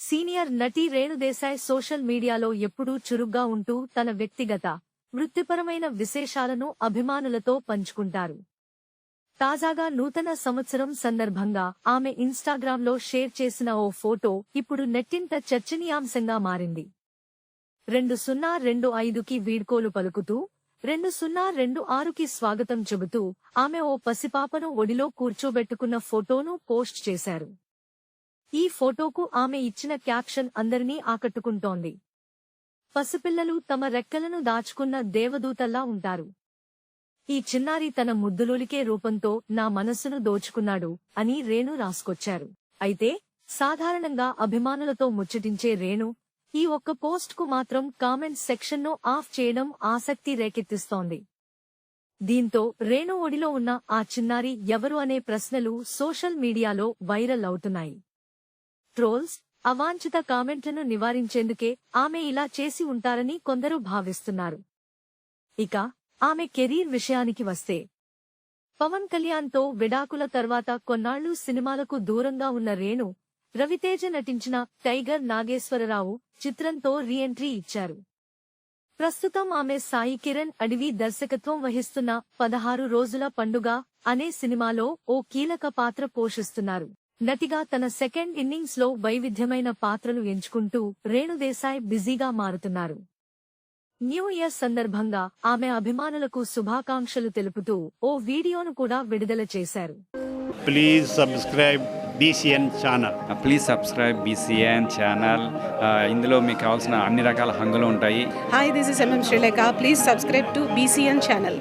Senior నటి Renu Desai social మీడియాలో ఎప్పుడూ చురుగ్గా ఉంటూ తన వ్యక్తిగత వృత్తిపరమైన విశేషాలను అభిమానులతో పంచుకుంటారు. తాజాగా నూతన సంవత్సరం సందర్భంగా ఆమె ఇన్స్టాగ్రామ్లో షేర్ చేసిన ఓ ఫోటో ఇప్పుడు నెట్టింట చర్చనీయాంశంగా మారింది. రెండు సున్నా రెండు ఐదుకి వీడ్కోలు పలుకుతూ రెండు సున్నా రెండు ఆరుకి స్వాగతం చెబుతూ ఆమె ఓ పసిపాపను ఒడిలో కూర్చోబెట్టుకున్న ఫోటోను పోస్ట్ చేశారు. ఈ ఫోటోకు ఆమె ఇచ్చిన క్యాప్షన్ అందరినీ ఆకట్టుకుంటోంది. పసిపిల్లలు తమ రెక్కలను దాచుకున్న దేవదూతల్లా ఉంటారు. ఈ చిన్నారి తన ముద్దులోలికే రూపంతో నా మనస్సును దోచుకున్నాడు అని రేణు రాసుకొచ్చారు. అయితే సాధారణంగా అభిమానులతో ముచ్చటించే రేణు ఈ ఒక్క పోస్ట్కు మాత్రం కామెంట్ సెక్షన్ను ఆఫ్ చేయడం ఆసక్తి రేకెత్తిస్తోంది. దీంతో రేణు ఒడిలో ఉన్న ఆ చిన్నారి ఎవరు అనే ప్రశ్నలు సోషల్ మీడియాలో వైరల్ అవుతున్నాయి. ట్రోల్స్ అవాంఛిత కామెంట్లను నివారించేందుకే ఆమె ఇలా చేసి ఉంటారని కొందరు భావిస్తున్నారు. ఇక ఆమె కెరీర్ విషయానికి వస్తే పవన్ కళ్యాణ్తో విడాకుల తర్వాత కొన్నాళ్ళు సినిమాలకు దూరంగా ఉన్న రేణు రవితేజ నటించిన టైగర్ నాగేశ్వరరావు చిత్రంతో రీఎంట్రీ ఇచ్చారు. ప్రస్తుతం ఆమె సాయి కిరణ్ అడివి దర్శకత్వం వహిస్తున్న పదహారు రోజుల పండుగ అనే సినిమాలో ఓ కీలక పాత్ర పోషిస్తున్నారు. నటిగా తన సెకండ్ ఇన్నింగ్స్లో వైవిధ్యమైన పాత్రలు ఎంచుకుంటూ రేణుదేశాయ్ బిజీగా మారుతున్నారు. న్యూ ఇయర్ సందర్భంగా ఆమె అభిమానులకు శుభాకాంక్షలు తెలుపుతూ ఓ వీడియోను కూడా విడుదల చేశారు. Please subscribe BCN channel please subscribe BCN channel ఇందులో మీకు కావాల్సిన అన్ని రకాల హంగులు ఉంటాయి. Hi, this is MM Sri Lanka. Please subscribe to BCN channel.